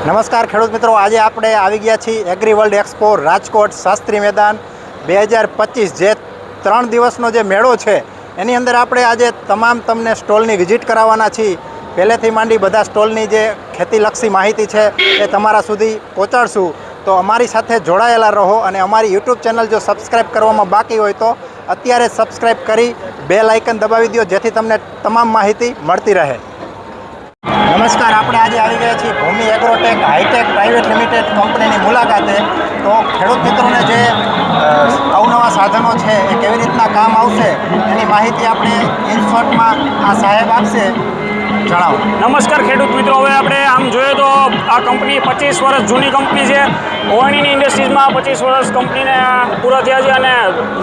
નમસ્કાર ખેડૂત મિત્રો, આજે આપણે આવી ગયા છીએ agri world expo Rajkot Shastri Maidan બે હજાર પચીસ. જે ત્રણ દિવસનો જે મેળો છે, એની અંદર આપણે આજે તમામ તમને સ્ટોલની વિઝિટ કરાવવાના છીએ. પહેલેથી માંડી બધા સ્ટોલની જે ખેતીલક્ષી માહિતી છે, એ તમારા સુધી પહોંચાડશું. તો અમારી સાથે જોડાયેલા રહો અને અમારી યુટ્યુબ ચેનલ જો સબસ્ક્રાઈબ કરવામાં બાકી હોય તો અત્યારે સબસ્ક્રાઈબ કરી બે લાઇકન દબાવી દો, જેથી તમને તમામ માહિતી મળતી રહે. નમસ્કાર, આપણે આજે આવી ગયા છીએ Bhoomi Agrotech hitech private limited કંપનીની મુલાકાતે. તો ખેડૂત મિત્રોને જે અવનવા સાધનો છે, એ કેવી રીતના કામ આવશે, એની માહિતી આપણે ઇન્શોર્ટમાં આ સાહેબ આપશે. જણાવો. નમસ્કાર ખેડૂત મિત્રો, હવે આપણે આમ જોઈએ તો આ કંપની પચીસ વર્ષ જૂની કંપની છે. ઓવણીની ઇન્ડસ્ટ્રીઝમાં પચીસ વર્ષ કંપનીને પૂરા થયા છે અને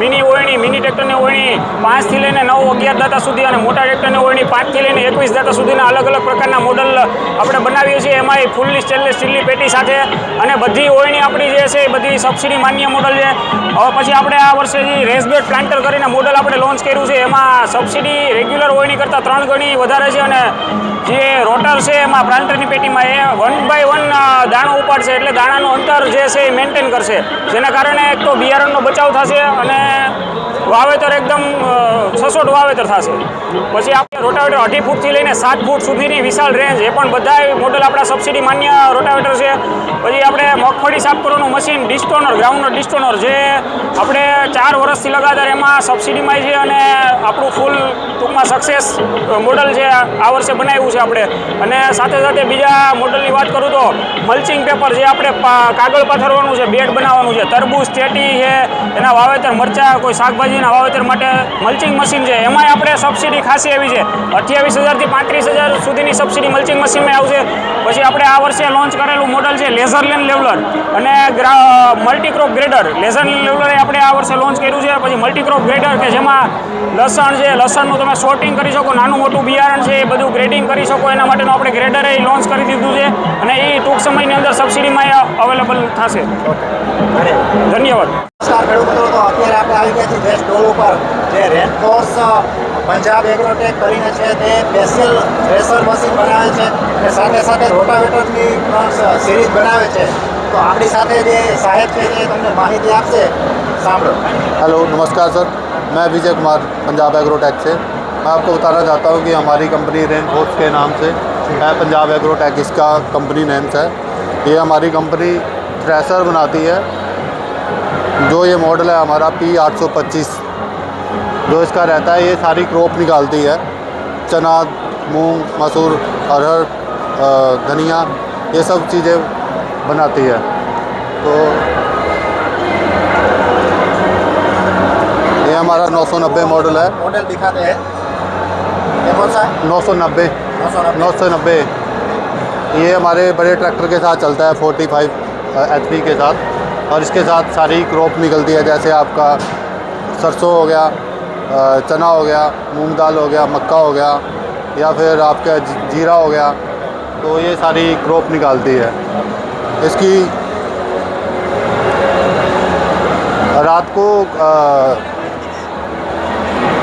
મિની ઓળણી મિની ટ્રેક્ટરની ઓળણી પાંચથી લઈને નવ અગિયાર દાતા સુધી અને મોટા ટ્રેક્ટરની ઓળણી પાંચથી લઈને એકવીસ દાતા સુધીના અલગ અલગ પ્રકારના મોડલ આપણે બનાવીએ છીએ. એમાં ફૂલની સ્ટેનલેસ સ્ટીલની પેટી સાથે અને બધી ઓળણી આપણી જે છે એ બધી સબસિડી માન્ય મોડલ છે. હવે પછી આપણે આ વર્ષે જે રેસબેડ પ્લાન્ટર કરીને મોડલ આપણે લોન્ચ કર્યું છે, એમાં સબસિડી રેગ્યુલર ઓળણી કરતાં ત્રણ ગણી વધારે છે અને જે રોટર છે એમાં પ્લાન્ટરની પેટીમાં એ વન બાય વન દાણો ઉપાડશે. એટલે દાણાનું અંતર જે છે એ મેન્ટેન કરશે. જેના કારણે એક તો બિયારણનો બચાવ થશે અને વાવેતર એકદમ સસોટ વાવેતર થશે. પછી આપણે રોટાવેટર અઢી ફૂટથી લઈને સાત ફૂટ સુધીની વિશાળ રેન્જ એ પણ બધા મોડલ આપણા સબસિડી માન્ય રોટાવેટર છે. પછી આપણે મગફળી સાફ કરવાનું મશીન ડિસ્ટોનર ગ્રાઉન્ડર ડિસ્ટોનર જે આપણે ચાર વર્ષથી લગાતાર એમાં સબસિડીમાં છે અને આપણું ફૂલ ટૂંકમાં સક્સેસ મોડલ છે આ વર્ષે બનાવ્યું છે આપણે. અને સાથે સાથે બીજા મોડલની વાત કરું તો મલ્ચિંગ પેપર જે આપણે કાગળ પાથરવાનું છે બેડ બનાવવાનું છે, તરબૂચ, ચેટી છે, એના વાવેતર, મરચાં, કોઈ શાકભાજીના વાવેતર માટે મલ્ચિંગ મશીન છે. એમાંય આપણે સબસિડી ખાસી એવી છે. અઠ્યાવીસ હજારથી પાંત્રીસ હજાર સુધીની સબસિડી મલ્ચિંગ મશીનમાં આવશે. પછી આપણે આ વર્ષે લોન્ચ કરેલું મોડલ છે લેઝર લેન લેવલર અને multicrop grader laser land leveller આપણે આ વર્ષે લોન્ચ કર્યું છે. પછી મલ્ટીક્રોપ ગ્રેડર કે જેમાં લસણ છે લસણનું તમે સોર્ટિંગ કરી શકો નાનું મોટું બિયારણ છે એ બધું ગ્રેડિંગ કરી શકો. એના માટેનું આપણે ગ્રેડરે લોન્ચ કરી દીધું છે. અને એ ટૂંક સમયની અંદર સબસિડીમાં અવેલેબલ થશે. ધન્યવાદ. અત્યારે આપણે આવી ગયા છીએ. જે સ્ટોલ ઉપર જે રેનફોર્સ પંજાબ એગ્રોટેક કરીને છે તે સ્પેશિયલ થ્રેસર મશીન બનાવે છે અને સાથે સાથે રોટાવેટરની પણ સિરીઝ બનાવે છે તો આપણી સાથે જે સાહેબ છે એ તમને માહિતી આપશે સાંભળો हेलो नमस्कार सर मैं विजय कुमार पंजाब एग्रोटेक से मैं आपको बताना चाहता हूँ कि हमारी कंपनी रेन फोर्स के नाम से है पंजाब एग्रोटेक इसका कंपनी नेम्स है ये हमारी कंपनी थ्रेसर बनाती है जो ये मॉडल है हमारा पी आठ सौ पच्चीस। जो इसका रहता है ये सारी क्रॉप निकालती है। चना मूंग मसूर अरहर धनिया ये सब चीज़ें बनाती है। तो ये हमारा 990 मॉडल है। मॉडल दिखाते हैं। ये कौन सा है? 990 990 990 ये हमारे बड़े ट्रैक्टर के साथ चलता है 45 एच के साथ। और इसके साथ सारी क्रॉप निकलती है, जैसे आपका सरसों हो गया चना हो गया, मूंग दाल हो गया, मक्का हो गया, या फिर आपका जीरा हो गया तो ये सारी क्रॉप निकालती है। इसकी रात को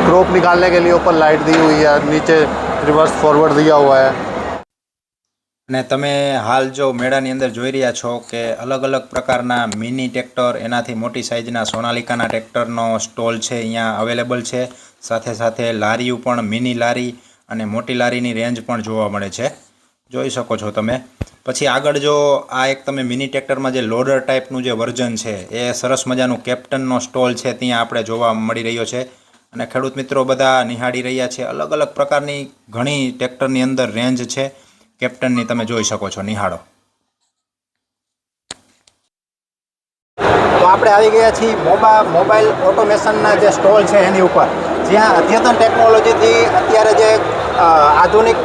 क्रॉप निकालने के लिए ऊपर लाइट दी हुई है, नीचे रिवर्स फॉरवर्ड दिया हुआ है। અને તમે હાલ જો મેળાની અંદર જોઈ રહ્યા છો કે અલગ અલગ પ્રકારના મિની ટ્રેક્ટર, એનાથી મોટી સાઇઝના સોનાલિકાના ટ્રેક્ટરનો સ્ટોલ છે, અહીંયા અવેલેબલ છે. સાથે સાથે લારીઓ પણ, મિની લારી અને મોટી લારીની રેન્જ પણ જોવા મળે છે. જોઈ શકો છો તમે. પછી આગળ જો આ એક તમે મિની ટ્રેક્ટરમાં જે લોડર ટાઈપનું જે વર્ઝન છે, એ સરસ મજાનું કેપ્ટનનો સ્ટોલ છે, ત્યાં આપણે જોવા મળી રહ્યો છે. અને ખેડૂત મિત્રો બધા નિહાળી રહ્યા છે. અલગ અલગ પ્રકારની ઘણી ટ્રેક્ટરની અંદર રેન્જ છે. કેપ્ટનની તમે જોઈ શકો છો, નિહાળો. તો આપણે આવી ગયા છીએ મોબા, મોબાઈલ ઓટોમેશનના જે સ્ટોલ છે એની ઉપર. જ્યાં અદ્યતન ટેકનોલોજીથી અત્યારે જે આધુનિક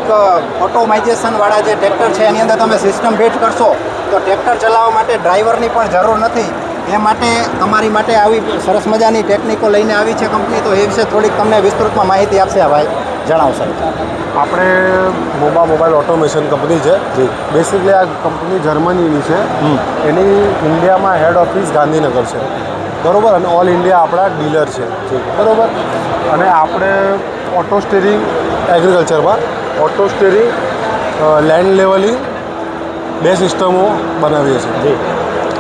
ઓટોમાઇઝેશનવાળા જે ટ્રેક્ટર છે એની અંદર તમે સિસ્ટમ ફિટ કરશો, તો ટ્રેક્ટર ચલાવવા માટે ડ્રાઈવરની પણ જરૂર નથી. એ માટે તમારી માટે આવી સરસ મજાની ટેકનિકો લઈને આવી છે કંપની, તો એ વિશે થોડીક તમને વિસ્તૃતમાં માહિતી આપશે આ ભાઈ જણાવશો. આપણે મોબા મોબાઈલ ઓટોમેશન કંપની છે. જી. બેસિકલી આ કંપની જર્મનીની છે. એની ઇન્ડિયામાં હેડ ઓફિસ ગાંધીનગર છે. બરોબર? અને ઓલ ઇન્ડિયા આપણા ડીલર છે. બરાબર? અને આપણે ઓટો સ્ટેરિંગ એગ્રીકલ્ચરમાં ઓટો સ્ટેરિંગ લેન્ડ લેવલિંગ બે સિસ્ટમો બનાવીએ છીએ. જી.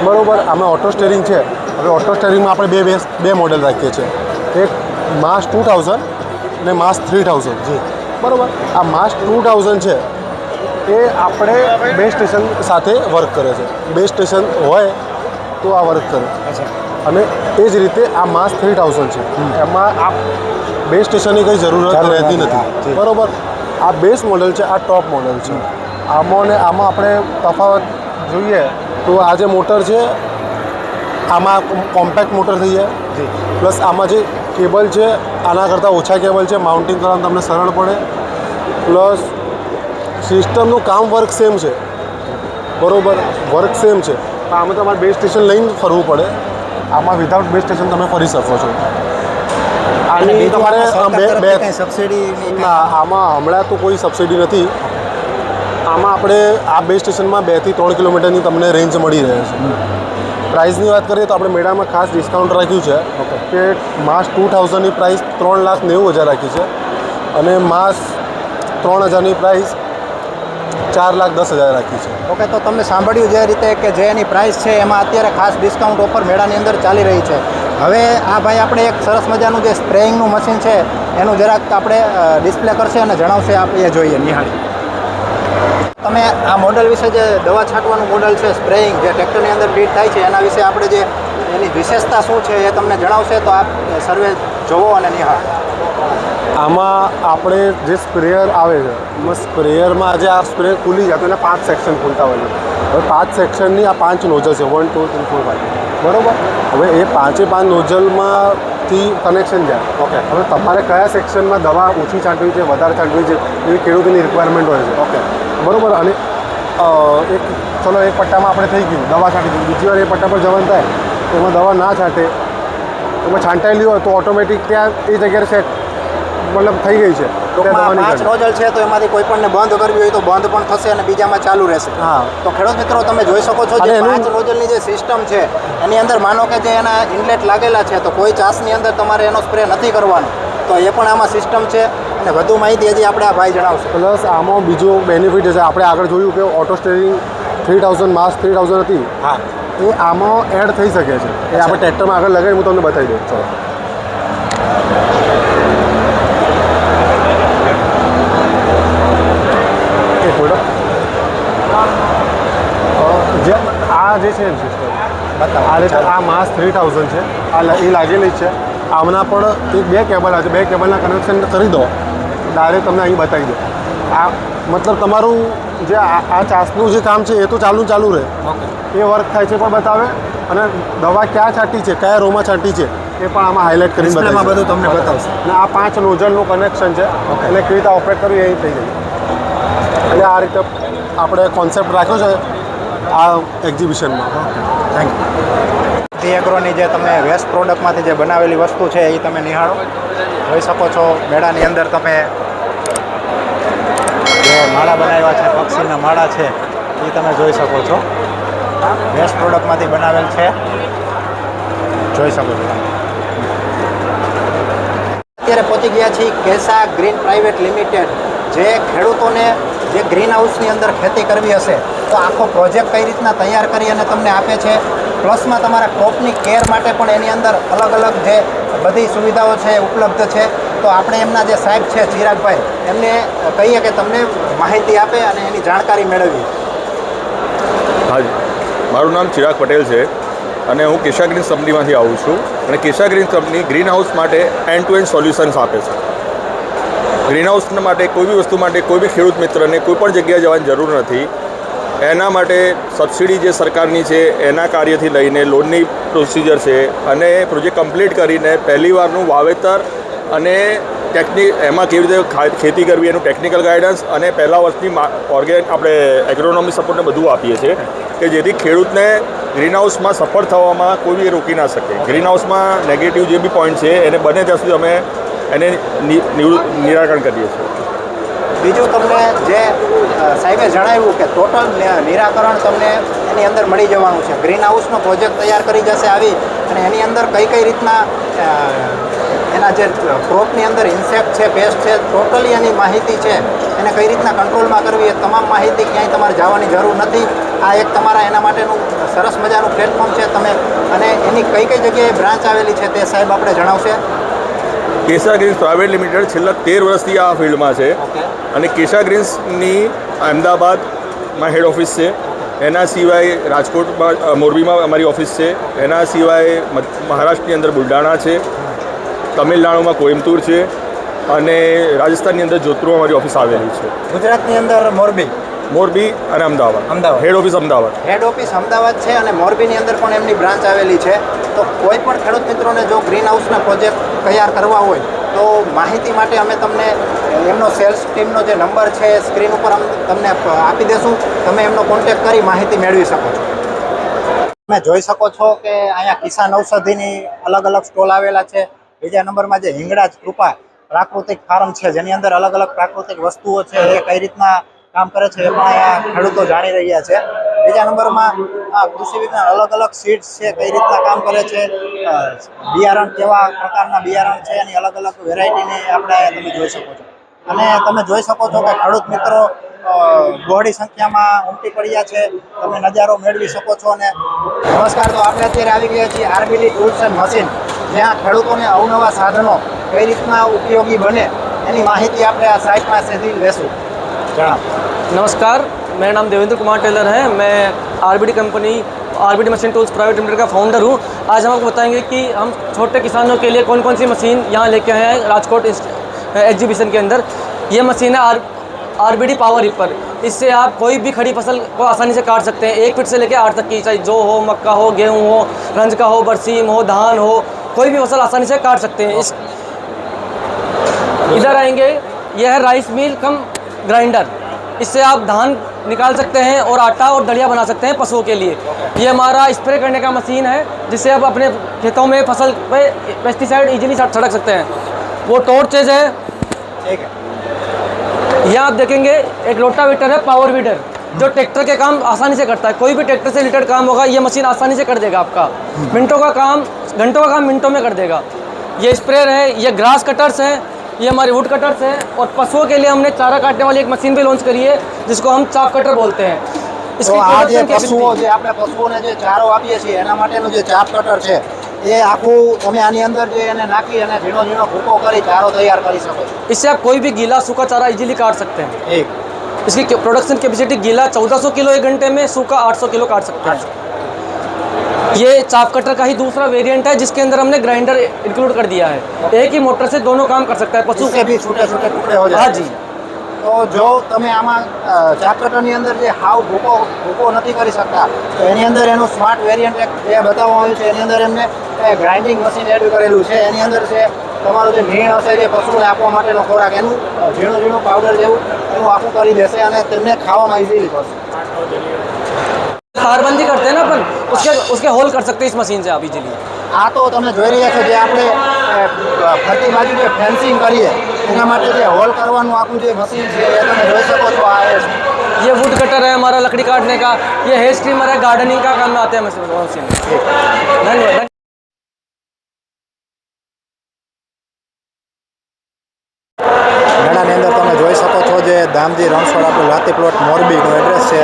બરાબર? અમે ઓટો સ્ટેરિંગ છે. હવે ઓટો સ્ટેરિંગમાં આપણે બે બે બે મોડેલ રાખીએ છીએ. એક માસ ટુ થાઉઝન્ડ અને માસ થ્રી થાઉઝન્ડ જી. બરોબર. આ માસ ટુ થાઉઝન્ડ છે એ આપણે બે સ્ટેશન સાથે વર્ક કરે છે. બે સ્ટેશન હોય તો આ વર્ક કરે. અને એ જ રીતે આ માસ થ્રી થાઉઝન્ડ છે. એમાં આ બે સ્ટેશનની કંઈ જરૂરત રહેતી નથી, બરાબર બરોબર. આ બેસ મોડલ છે આ ટોપ મોડલ છે. આમાં ને આમાં આપણે તફાવત જોઈએ તો આ જે મોટર છે આમાં કોમ્પેક્ટ મોટર થઈ જાય. પ્લસ આમાં જે કેબલ છે આના કરતાં ઓછા કેબલ છે માઉન્ટિંગ કરવાનું તમને સરળ પડે. પ્લસ સિસ્ટમનું કામ વર્ક સેમ છે. બરોબર વર્ક સેમ છે. પણ આમાં તમારે બે સ્ટેશન લઈને ફરવું પડે. આમાં વિધાઉટ બે સ્ટેશન તમે ફરી શકો છો. આની તમારે બે બે સબસિડી ના આમાં હમણાં તો કોઈ સબસિડી નથી. આમાં આપણે આ બે સ્ટેશનમાં બેથી ત્રણ કિલોમીટરની તમને રેન્જ મળી રહે છે. પ્રાઇસની વાત કરીએ તો આપણે મેળામાં ખાસ ડિસ્કાઉન્ટ રાખ્યું છે. કે માસ ટુ થાઉઝન્ડની પ્રાઇસ ત્રણ લાખ નેવું હજાર રાખી છે. અને માસ ત્રણ હજારની પ્રાઇસ ચાર લાખ દસ હજાર રાખી છે. ઓકે તો તમે સાંભળ્યું જે રીતે કે જે એની પ્રાઇસ છે એમાં અત્યારે ખાસ ડિસ્કાઉન્ટ ઓફર મેળાની અંદર ચાલી રહી છે. હવે આ ભાઈ આપણે એક સરસ મજાનું જે સ્પ્રેઇંગનું મશીન છે એનું જરાક આપણે ડિસ્પ્લે કરશે અને જણાવશે આપણે એ જોઈએ નિહાળી. તમે આ મોડલ વિશે જે દવા છાંટવાનું મોડલ છે સ્પ્રેઇંગ જે ટ્રેક્ટરની અંદર બીટ થાય છે, એના વિશે આપણે જે એની વિશેષતા શું છે એ તમને જણાવશે, તો આપ સર્વે જોવો અને નિહાળ. આમાં આપણે જે સ્પ્રેયર આવે છે, એમાં સ્પ્રેયરમાં જે આ સ્પ્રે ખુલી જાય તો એના પાંચ સેક્શન ખુલતા હોય છે. હવે પાંચ સેક્શનની આ પાંચ નોઝલ છે one two three four five બરાબર? હવે એ પાંચે પાંચ નોઝલમાંથી કનેક્શન જાય. ઓકે. હવે તમારે કયા સેક્શનમાં દવા ઓછી છાંટવી છે, વધારે છાંટવી છે, એવી ખેડૂતોની રિક્વાયરમેન્ટ હોય છે. ઓકે બરોબર અને એક ચલો એક પટ્ટામાં આપણે થઈ ગયું દવા છાંટી દીધી. બીજી વાર એ પટ્ટા પર જવાનું થાય તો એમાં દવા ના છાંટે એમાં છાંટાયેલી હોય તો ઓટોમેટિક ત્યાં એ જગ્યાએ સેટ મતલબ થઈ ગઈ છે. પાંચ નોઝલ છે તો એમાંથી કોઈ પણ બંધ કરવી હોય તો બંધ પણ થશે અને બીજામાં ચાલુ રહેશે. હા. તો ખેડૂત મિત્રો તમે જોઈ શકો છો જે પાંચ નોઝલની જે સિસ્ટમ છે એની અંદર માનો કે જે એના ઇનલેટ લાગેલા છે તો કોઈ ચાસની અંદર તમારે એનો સ્પ્રે નથી કરવાનો. તો એ પણ આમાં સિસ્ટમ છે. અને વધુ માહિતી હજી આપણે આ ભાઈ જણાવશે. પ્લસ આમાં બીજો બેનિફિટ છે આપણે આગળ જોયું કે ઓટો સ્ટેરિંગ થ્રી થાઉઝન્ડ માસ થ્રી થાઉઝન્ડ હતી. હા. એ આમાં એડ થઈ શકે છે. એ આપણે ટ્રેક્ટરમાં આગળ લગાવી હું તમને બતાવી દઉં. ચલો. જે આ જે છે આ રીતે આ માસ થ્રી થાઉઝન્ડ છે. આ એ લાગેલી છે. આમના પણ એક બે કેબલ આવે છે. બે કેબલના કનેક્શન કરી દો. ડાયરેક્ટ તમને અહીં બતાવી દો. આ મતલબ તમારું જે આ ચાસનું જે કામ છે એ તો ચાલુ ચાલુ રહે. એ વર્ક થાય છે પણ બતાવે. અને દવા ક્યાં છાંટી છે કયા રોમાં છાંટી છે એ પણ આમાં હાઇલાઇટ કરી બધું તમને બતાવશે. અને આ પાંચ નોઝલનું કનેક્શન છે. એટલે કેવી રીતે ઓપરેટ કરવું એ થઈ જાય. એટલે આ રીતે આપણે કોન્સેપ્ટ રાખ્યો છે આ એક્ઝિબિશનમાં થેન્ક યુ ટી એગ્રોની જે તમે વેસ્ટ પ્રોડક્ટમાંથી જે બનાવેલી વસ્તુ છે એ તમે નિહાળો. જોઈ શકો છો મેળાની અંદર તમે માળા બનાવ્યા છે, પક્ષીના માળા છે, એ તમે જોઈ શકો છો. વેસ્ટ પ્રોડક્ટમાંથી બનાવેલ છે. જોઈ શકો છો. અત્યારે પહોંચી ગયા છીએ કેસા ગ્રીન પ્રાઇવેટ લિમિટેડ. જે ખેડૂતોને જે ગ્રીન હાઉસની અંદર ખેતી કરવી હશે, તો આખો પ્રોજેક્ટ કઈ રીતના તૈયાર કરી અને તમને આપે છે. પ્લસમાં તમારા ક્રોપની કેર માટે પણ એની અંદર અલગ અલગ જે બધી સુવિધાઓ છે ઉપલબ્ધ છે. તો આપણે એમના જે સાહેબ છે, ચિરાગભાઈ, એમને કહીએ કે તમને માહિતી આપે અને એની જાણકારી મેળવી હા મારું નામ ચિરાગ પટેલ છે અને હું કેશા ગ્રીન કંપનીમાંથી આવું છું અને કેશા ગ્રીન કંપની ગ્રીન હાઉસ માટે એન્ડ ટુ એન્ડ સોલ્યુશન્સ આપે છે. ગ્રીન હાઉસ માટે કોઈ બી વસ્તુ માટે કોઈ બી ખેડૂત મિત્રને કોઈ પણ જગ્યાએ જવાની જરૂર નથી. એના માટે સબસિડી જે સરકારની છે, એના કાર્યથી લઈને લોનની પ્રોસિજર છે અને પ્રોજેક્ટ કમ્પ્લીટ કરીને પહેલીવારનું વાવેતર અને ટેકનિક એમાં કેવી રીતે ખેતી કરવી એનું ટેકનિકલ ગાઈડન્સ અને પહેલા વર્ષની ઓર્ગેન આપણે એગ્રોનોમી સપોર્ટને બધું આપીએ છીએ કે જેથી ખેડૂતને ગ્રીન હાઉસમાં સફળ થવામાં કોઈ બી રોકી ના શકે. ગ્રીન હાઉસમાં નેગેટિવ જે બી પોઈન્ટ છે, એને બને ત્યાં સુધી અમે એને નિરાકરણ કરીએ છીએ. બીજું તમને જે સાહેબે જણાવ્યું કે ટોટલ નિરાકરણ તમને એની અંદર મળી જવાનું છે. ગ્રીન હાઉસનો પ્રોજેક્ટ તૈયાર કરી જશે આવી અને એની અંદર કઈ કઈ રીતના એના જે ક્રોપની અંદર ઇન્સેક્ટ છે પેસ્ટ છે ટોટલી એની માહિતી છે. એને કઈ રીતના કંટ્રોલમાં કરવી એ તમામ માહિતી ક્યાંય તમારે જવાની જરૂર નથી. આ એક તમારા એના માટેનું સરસ મજાનું પ્લેટફોર્મ છે તમે અને એની કઈ કઈ જગ્યાએ બ્રાન્ચ આવેલી છે તે સાહેબ આપણે જણાવશે. કેશા ગ્રીન્સ પ્રાઇવેટ લિમિટેડ છેલ્લા તેર વર્ષથી આ ફિલ્ડમાં છે. અને કેશા ગ્રીન્સની અમદાવાદમાં હેડ ઓફિસ છે. એના સિવાય રાજકોટમાં મોરબીમાં અમારી ઓફિસ છે. એના સિવાય મહારાષ્ટ્રની અંદર બુલઢાણા છે. તમિલનાડુમાં કોઇમ્બતુર છે અને રાજસ્થાનની અંદર જોધપુરમાં અમારી ઓફિસ આવેલી છે. ગુજરાતની અંદર મોરબી? મોરબી અને Ahmedabad. Ahmedabad. Head office Ahmedabad. Head office Ahmedabad છે અને મોરબીની અંદર પણ એમની બ્રાન્ચ આવેલી છે. તો કોઈ પણ ખેડૂત મિત્રોને જો ગ્રીન હાઉસના પ્રોજેક્ટ તૈયાર કરવા હોય તો માહિતી માટે અમે તમને એમનો સેલ્સ ટીમનો જે નંબર છે સ્ક્રીન ઉપર અમે તમને આપી દેશું. તમે એમનો કોન્ટેક્ટ કરી માહિતી મેળવી શકો છો. તમે જોઈ શકો છો કે અહીંયા કિસાન ઔષધિની અલગ અલગ સ્ટોલ આવેલા છે. બીજા નંબરમાં જે હિંગળાજ કૃપા પ્રાકૃતિક ફાર્મ છે, જેની અંદર અલગ અલગ પ્રાકૃતિક વસ્તુઓ છે, એ કઈ રીતના કામ કરે છે એ પણ અહીંયા ખેડૂતો જાણી રહ્યા છે. બીજા નંબરમાં, આ કૃષિ વિજ્ઞાન અલગ અલગ સીડ્સ છે, કઈ રીતના કામ કરે છે બિયારણ કેવા પ્રકારના બિયારણ છે, એની અલગ અલગ વેરાયટીની આપણે તમે જોઈ શકો છો. અને તમે જોઈ શકો છો કે ખેડૂત મિત્રો બહોળી સંખ્યામાં ઉમટી પડ્યા છે તમે નજારો મેળવી શકો છો અને નમસ્કાર તો આપણે અત્યારે આવી ગયા છીએ આરબીડી ટૂલ્સ એન્ડ મશીન જ્યાં ખેડૂતોને અવનવા સાધનો કઈ રીતના ઉપયોગી બને એની માહિતી આપણે આ સાઇટ પાસેથી લેશું જણાવો नमस्कार मेरा नाम देवेंद्र कुमार टेलर है मैं RBD company RBD machine tools private limited का फाउंडर हूँ आज हम आपको बताएंगे कि हम छोटे किसानों के लिए कौन कौन सी मशीन यहाँ लेके आए हैं राजकोट एग्जीबिशन के अंदर ये मशीन है आर आरबीडी पावर रिपर। इससे आप कोई भी खड़ी फ़सल को आसानी से काट सकते हैं। एक फीट से लेकर आठ तक की चाहे जो हो, मक्का हो, गेहूँ हो, रंज का हो बरसीम हो, धान हो, कोई भी फ़सल आसानी से काट सकते हैं। इस इधर आएँगे। यह है राइस मिल कम ग्राइंडर। इससे आप धान निकाल सकते हैं और आटा और दलिया बना सकते हैं पशुओं के लिए। ये हमारा स्प्रे करने का मशीन है, जिससे आप अपने खेतों में फ़सल पे पेस्टिसाइड इजीली छिड़क सकते हैं। वो टॉर्चेज है। ठीक है। यहाँ आप देखेंगे एक रोटावेटर है पावर वीडर जो ट्रैक्टर के काम आसानी से करता है कोई भी ट्रैक्टर से रिलेटेड काम होगा ये मशीन आसानी से कर देगा आपका मिनटों का काम घंटों का काम मिनटों में कर देगा ये स्प्रेयर है ये ग्रास कटर्स हैं ये हमारे वुड कटर्स हैं और पशुओं के लिए हमने चारा काटने वाली एक मशीन भी लॉन्च करी है जिसको हम चाप कटर बोलते हैं તો આ જે production પશુઓ capability- જે આપણે પશુઓને જે ચારો આપીએ છીએ એના માટેનું જે ચાપ કટર છે એ આખું તમે આની અંદર જે એને નાખી અને ઝીણો ઝીણો ભૂકો કરી ચારો તૈયાર કરી શકો છો इससे आप कोई भी गीला सूखा चारा इजीली काट सकते हैं ઠીક इसकी प्रोडक्शन कैपेसिटी गीला 1400 किलो एक घंटे में सूखा 800 किलो काट सकते हैं ये चाप कटर का ही दूसरा वेरिएंट है जिसके अंदर हमने ग्राइंडर इंक्लूड कर दिया है एक ही मोटर से दोनों काम कर सकता है पशु इससे भी छूटे छूटे टुकड़े हो हाँ જાય जी તો જો તમે આમાં અ, અંદર જે હાવ ભૂકો ભૂકો નથી કરી શકતા તો એની અંદર એનું સ્માર્ટ વેરિયન્ટ એક જે બતાવવામાં આવ્યું છે એની અંદર એમને ગ્રાઇન્ડિંગ મશીન એડ કરેલું છે એની અંદર છે તમારું જે નીણ હશે જે પશુને આપવા માટેનો ખોરાક એનું ઝીણું ઝીણું પાવડર જેવું એનું આખું કરી દેશે અને તેમને ખાવામાં ઇઝીલી પડશે तारबंदी करते हैं ना अपन उसके उसके होल कर सकते हैं इस मशीन से आप इजीली આ તો તમે જોઈ રહ્યા છો જે આપણે અ, ફરતી બાજુ જે ફેન્સિંગ કરીએ એના માટે જે હોલ કરવાનું આખું જે મશીન છે એ તમે જોઈ શકો છો આ એ છે ये वुड कटर है हमारा लकड़ी काटने का ये हेयर स्ट्रीमर है गार्डनिंग का काम में आते हैं मशीन मशीन धन्यवाद મેળાની અંદર તમે જોઈ શકો છો જે દામજી રણછોડ આપણું લાતી પ્લોટ મોરબીનું એડ્રેસ છે.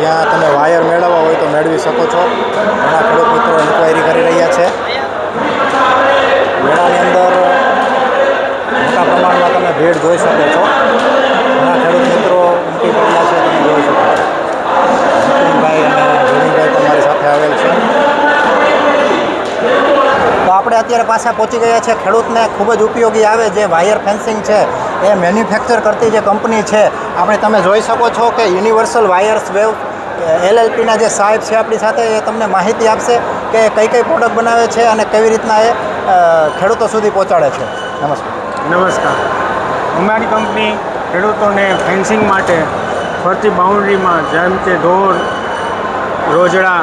જ્યાં તમે વાયર મેળવવા હોય તો મેળવી શકો છો. ઘણા ખેડૂત મિત્રો ઇન્ક્વાયરી કરી રહ્યા છે. મેળાની અંદર મોટા પ્રમાણમાં તમે ભીડ જોઈ શકો છો. ઘણા ખેડૂત મિત્રો ઉમટી પડ્યા છે, તમે જોઈ શકો નીતિનભાઈ અને જમીનભાઈ તમારી સાથે આવેલ છે. તો આપણે અત્યારે પાછા પહોંચી ગયા છે. ખેડૂતને ખૂબ જ ઉપયોગી આવે જે વાયર ફેન્સિંગ છે. એ મેન્યુફેક્ચર કરતી જે કંપની છે, આપણે તમે જોઈ શકો છો કે યુનિવર્સલ વાયર્સ વેવ એલએલપીના જે સાહેબ છે આપણી સાથે, એ તમને માહિતી આપશે કે કઈ કઈ પ્રોડક્ટ બનાવે છે અને કેવી રીતના એ ખેડૂતો સુધી પહોંચાડે છે. નમસ્કાર. નમસ્કાર. અમારી કંપની ખેડૂતોને ફેન્સિંગ માટે ફરતી બાઉન્ડ્રીમાં જેમ કે ઢોર, રોજડા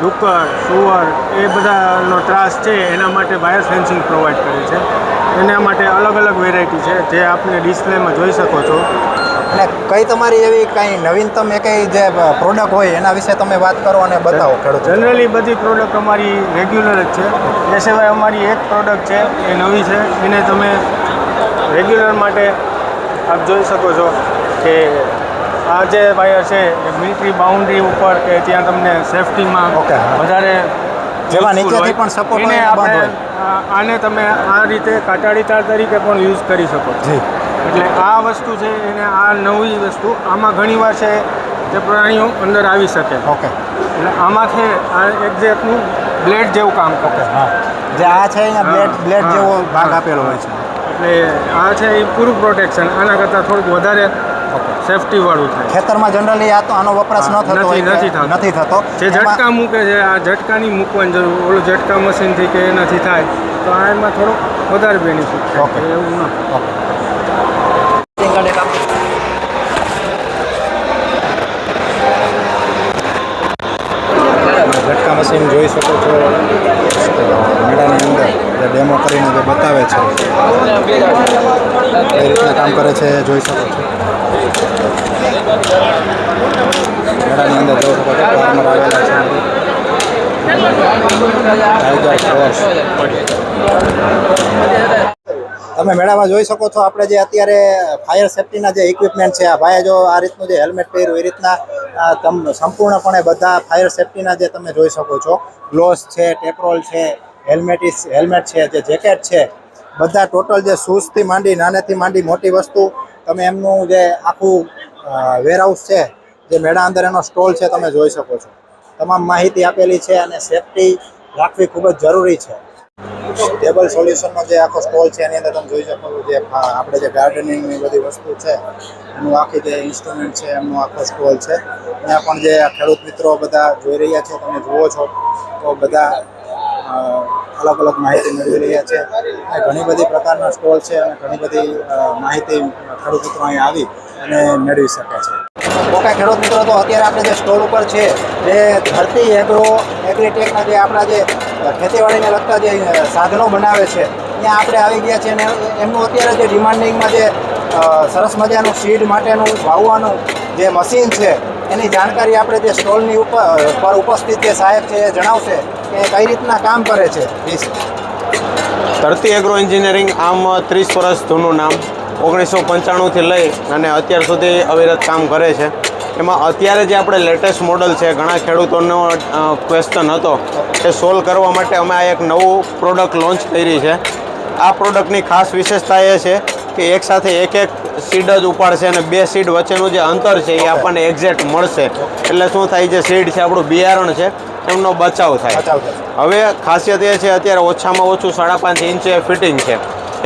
ડુક્કર સુવર એ બધાનો ત્રાસ છે એના માટે વાયર ફેન્સિંગ પ્રોવાઈડ કરે છે. એના માટે અલગ અલગ વેરાયટી છે જે આપને ડિસ્પ્લેમાં જોઈ શકો છો. અને કઈ તમારી એવી કંઈ નવીનતમ એ કંઈ જે પ્રોડક્ટ હોય એના વિશે તમે વાત કરો અને બતાવો ખેડૂત. જનરલી બધી પ્રોડક્ટ અમારી રેગ્યુલર જ છે. એ સિવાય અમારી એક પ્રોડક્ટ છે એ નવી છે. એને તમે રેગ્યુલર માટે આપ જોઈ શકો છો કે આ જે વાયર છે એ મિલિટરી બાઉન્ડ્રી ઉપર કે ત્યાં તમને સેફટીમાં ઓકે, વધારે જેમાં નીચેથી. પણ એને બંધ આપણે આને તમે આ રીતે કાટાડી તાર તરીકે પણ યુઝ કરી શકો છો. જી. એટલે આ વસ્તુ છે એને આ નવી વસ્તુ આમાં ઘણીવાર છે તે પ્રાણીઓ અંદર આવી શકે. ઓકે. એટલે આમાંથી આ એક જાતનું બ્લેડ જેવું કામ કરે. હા. જે આ છે અહીંયા બ્લેડ બ્લેડ જેવો ભાગ આપેલો હોય છે. એટલે આ છે એ પૂરું પ્રોટેક્શન આના કરતાં થોડુંક વધારે સેફટી વાળું થાય. ખેતરમાં જનરલી આ તો આનો વપરાશ ન થતો હોય નથી- નથી થતો. નથી થતો. જે ઝટકા મૂકે છે આ ઝટકાની મૂકવાની જરૂર ઓલું ઝટકા મશીનથી કે એનાથી થાય તો આ એમાં થોડોક વધારે બેનિફિટ ઓકે. થાય એવું ના ઝટકા મશીન જોઈ શકો છો. મેળાની અંદર જે ડેમો કરીને જે બતાવે છે કઈ રીતના કામ કરે છે એ જોઈ શકો છો. તમે મેળામાં જોઈ શકો છો, આપણે જે અત્યારે ફાયર સેફટીના જે ઇક્વિપમેન્ટ છે, આ ભાઈએ જો આ રીતનું જે હેલ્મેટ પહેર્યું, એ રીતના સંપૂર્ણપણે બધા ફાયર સેફટીના જે તમે જોઈ શકો છો ગ્લોવ્સ છે ટેપરોલ છે હેલ્મેટ હેલ્મેટ છે, જે જેકેટ છે, બધા ટોટલ જે શૂઝથી માંડી, નાનેથી માંડી મોટી વસ્તુ તમે એમનું જે આખું વેરહાઉસ છે, જે મેળા અંદર એનો સ્ટોલ છે, તમે જોઈ શકો છો. તમામ માહિતી આપેલી છે અને સેફટી રાખવી ખૂબ જ જરૂરી છે. ટેબલ સોલ્યુશનનો જે આખો સ્ટોલ છે, એની અંદર તમે જોઈ શકો છો જે આપણે જે ગાર્ડનિંગની બધી વસ્તુ છે, એનું આખી જે ઇન્સ્ટ્રુમેન્ટ છે, એમનો આખો સ્ટોલ છે. ત્યાં પણ જે ખેડૂત મિત્રો બધા જોઈ રહ્યા છે, તમે જુઓ છો, તો બધા અલગ અલગ માહિતી મેળવી રહ્યા છે. અને ઘણી બધી પ્રકારના સ્ટોલ છે અને ઘણી બધી માહિતી ખેડૂત મિત્રો અહીં આવી અને મેળવી શકે છે. ઓકે, ખેડૂત મિત્રો, તો અત્યારે આપણે જે સ્ટોલ ઉપર છે, જે ધરતી એગ્રો એગ્રીટેકના જે આપણા જે ખેતીવાડીને લગતા જે સાધનો બનાવે છે, ત્યાં આપણે આવી ગયા છે અને એમનું અત્યારે જે ડિમાન્ડિંગમાં જે સરસ મજાનું સીડ માટેનું વાવવાનું જે મશીન છે, એની જાણકારી આપણે જે સ્ટોલની ઉપર પર ઉપસ્થિત જે સાહેબ છે એ જણાવશે. કે કઈ રીતના કામ કરે છે? ધરતી એગ્રો એન્જિનિયરિંગ આમ ત્રીસ વર્ષ જૂનું નામ ઓગણીસો પંચાણુંથી લઈ અને અત્યાર સુધી અવિરત કામ કરે છે. એમાં અત્યારે જે આપણે લેટેસ્ટ મોડલ છે ઘણા ખેડૂતોનો ક્વેશ્ચન હતો એ સોલ્વ કરવા માટે અમે આ એક નવું પ્રોડક્ટ લોન્ચ કરી છે. આ પ્રોડક્ટની ખાસ વિશેષતા એ છે કે એક સાથે એક એક સીડ જ ઉપાડશે અને બે સીડ વચ્ચેનું જે અંતર છે એ આપણને એક્ઝેક્ટ મળશે. એટલે શું થાય જે સીડ છે આપણું બિયારણ છે. એમનો બચાવ થાય. હવે ખાસિયત એ છે અત્યારે ઓછામાં ઓછું સાડા પાંચ ઇંચે ફિટિંગ છે.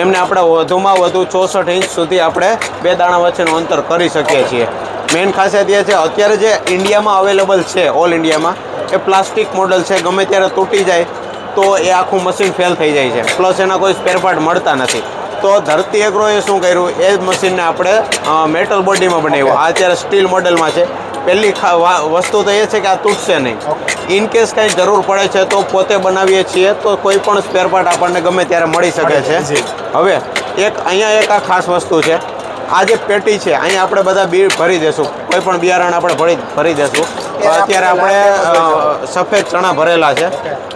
એમને આપણે વધુમાં વધુ ચોસઠ ઇંચ સુધી આપણે બે દાણા વચ્ચેનું અંતર કરી શકીએ છીએ. મેઇન ખાસિયત એ છે અત્યારે જે ઇન્ડિયામાં અવેલેબલ છે ઓલ ઇન્ડિયામાં એ પ્લાસ્ટિક મોડલ છે ગમે ત્યારે તૂટી જાય તો એ આખું મશીન ફેલ થઈ જાય છે. પ્લસ એના કોઈ સ્પેરપાર્ટ મળતા નથી. તો ધરતી એગ્રોએ શું કર્યું? એ જ મશીનને આપણે મેટલ બોડીમાં બનાવ્યું. આ અત્યારે સ્ટીલ મોડલમાં છે. પહેલી વસ્તુ તો એ છે કે આ તૂટશે નહીં. ઇન કેસ કંઈ જરૂર પડે છે તો પોતે બનાવીએ છીએ તો કોઈ પણ સ્પેર પાર્ટ આપણને ગમે ત્યારે મળી શકે છે. હવે એક અહીંયા એક આ ખાસ વસ્તુ છે. આ જે પેટી છે અહીંયા આપણે બધા બી ભરી દેશું. કોઈ પણ બિયારણ આપણે ભરી ભરી દેશું. અત્યારે આપણે સફેદ ચણા ભરેલા છે.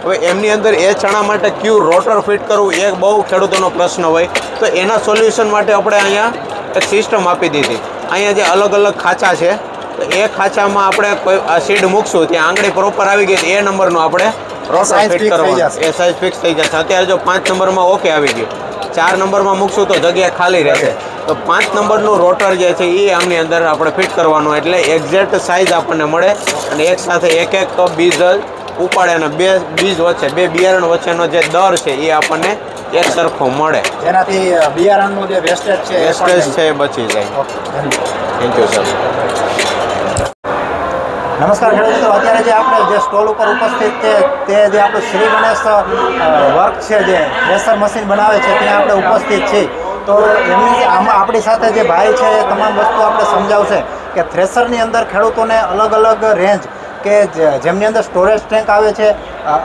હવે એમની અંદર એ ચણા માટે ક્યુ રોટર ફિટ કરવું એ બહુ ખેડૂતોનો પ્રશ્ન હોય. તો એના સોલ્યુશન માટે આપણે અહીંયા એક સિસ્ટમ આપી દીધી. અહીંયા જે અલગ અલગ ખાંચા છે તો એ ખાંચામાં આપણે કોઈ આ સીડ મૂકશું ત્યાં આંગળી પ્રોપર આવી ગઈ એ નંબરનું આપણે રોટર ફિટ કરવાનું. એ સાઇઝ ફિક્સ થઈ જશે. અત્યારે જો પાંચ નંબરમાં ઓકે આવી ગયું. ચાર નંબરમાં મૂકશું તો જગ્યા ખાલી રહેશે. તો પાંચ નંબરનું રોટર જે છે એ આમની અંદર આપણે ફિટ કરવાનું એટલે એક્ઝેક્ટ સાઇઝ આપણને મળે. અને એક સાથે એક એક બીજ ઉપાડે અને બે બીજ વચ્ચે બે બિયારણ વચ્ચેનો જે દર છે એ આપણને એક સરખો મળે. જેનાથી બિયારણનું જે વેસ્ટેજ છે વેસ્ટેજ છે એ બચી જાય. થેન્ક યુ સર નમસ્કાર, ખેડૂત અત્યારે જે આપણે જે સ્ટોલ ઉપર ઉપસ્થિત છે, તે જે આપણું શ્રી ગણેશ વર્ક છે જે થ્રેસર મશીન બનાવે છે, ત્યાં આપણે ઉપસ્થિત છીએ. તો એમની આમાં આપણી સાથે જે ભાઈ છે, એ તમામ વસ્તુ આપણે સમજાવશે કે થ્રેસરની અંદર ખેડૂતોને અલગ અલગ રેન્જ કે જેમની અંદર સ્ટોરેજ ટેન્ક આવે છે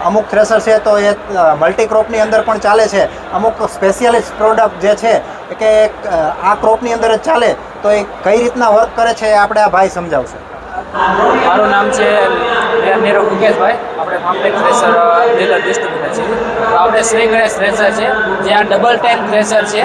અમુક થ્રેસર છે તો એ મલ્ટી ક્રોપની અંદર પણ ચાલે છે. અમુક સ્પેશિયાલિસ્ટ પ્રોડક્ટ જે છે કે આ ક્રોપની અંદર જ ચાલે તો એ કઈ રીતના વર્ક કરે છે એ આપણે આ ભાઈ સમજાવશે. મારું નામ છે નીરવ મુકેશભાઈ. આપણે કોમ્પ્લેક્સ થ્રેસર ડીલર ડિસ્ટ્રીબ્યુટર છીએ. તો આપણે શ્રી ગણેશ થ્રેસર છે. જે આ ડબલ ટેન્ક થ્રેસર છે.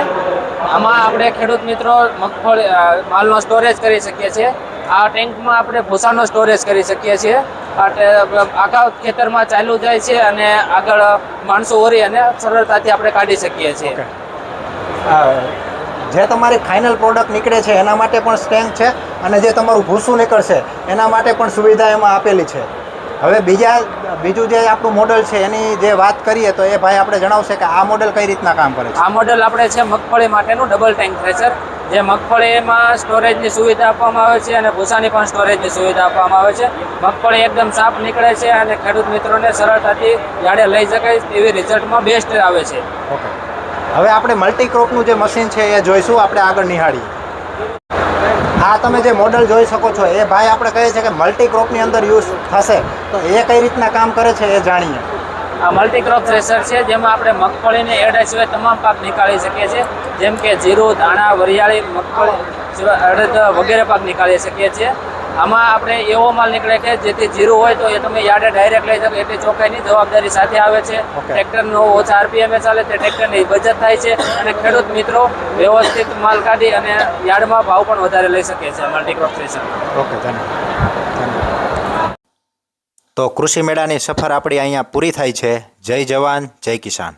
આમાં આપણે ખેડૂત મિત્રો મગફળી માલનો સ્ટોરેજ કરી શકીએ છીએ. આ ટેન્કમાં આપણે ભૂસાનો સ્ટોરેજ કરી શકીએ છીએ. આખા ખેતરમાં ચાલ્યું જાય છે અને આગળ માણસો ઓરી અને સરળતાથી આપણે કાઢી શકીએ છીએ. જે તમારી ફાઇનલ પ્રોડક્ટ નીકળે છે, એના માટે પણ સ્ટેન્ક છે. અને જે તમારું ભૂસું નીકળશે એના માટે પણ સુવિધા એમાં આપેલી છે. હવે બીજા બીજું જે આપણું મોડલ છે એની જે વાત કરીએ તો એ ભાઈ આપણે જણાવશે કે આ મોડલ કઈ રીતના કામ કરે છે. આ મોડલ આપણે છે મગફળી માટેનું ડબલ ટેન્ક થ્રેશર જે મગફળીમાં સ્ટોરેજની સુવિધા આપવામાં આવે છે અને ભૂસાની પણ સ્ટોરેજની સુવિધા આપવામાં આવે છે. મગફળી એકદમ સાફ નીકળે છે અને ખેડૂત મિત્રોને સરળતાથી જાડે લઈ શકાય તેવી રિઝલ્ટમાં બેસ્ટ આવે છે. ઓકે હવે આપણે મલ્ટી ક્રોપનું જે મશીન છે એ જોઈશું આપણે આગળ નિહાળીએ. આ તમે જે મોડલ જોઈ શકો છો, એ ભાઈ આપણે કહે છે કે મલ્ટી ક્રોપની અંદર યુઝ થશે. તો એ કઈ રીતના કામ કરે છે એ જાણીએ. આ મલ્ટીક્રોપ થ્રેશર છે, જેમાં આપણે મગફળીને એડા સિવાય તમામ પાક નીકાળી શકીએ છીએ. જેમ કે જીરું, ધાણા, વરિયાળી, મગફળી સિવાય અડદ વગેરે પાક નીકાળી શકીએ છીએ. આમાં આપણે એવો માલ નીકળે કે જેથી જીરું હોય તો એ તમે યાર્ડે ડાયરેક્ટ લઈ શકો એટલી ચોખ્ખાઈની જવાબદારી સાથે આવે છે. ટ્રેક્ટરનો ઓછા આરપીએમએ ચાલે તે ટ્રેક્ટરની બચત થાય છે અને ખેડૂત મિત્રો વ્યવસ્થિત માલ કાઢી અને યાર્ડમાં ભાવ પણ વધારે લઈ શકે છે મલ્ટીક્રોપ થ્રેશર ઓકે ધન્યવાદ. તો કૃષિ મેળાની સફર આપણી અહીંયા પૂરી થાય છે. જય જવાન જય કિસાન.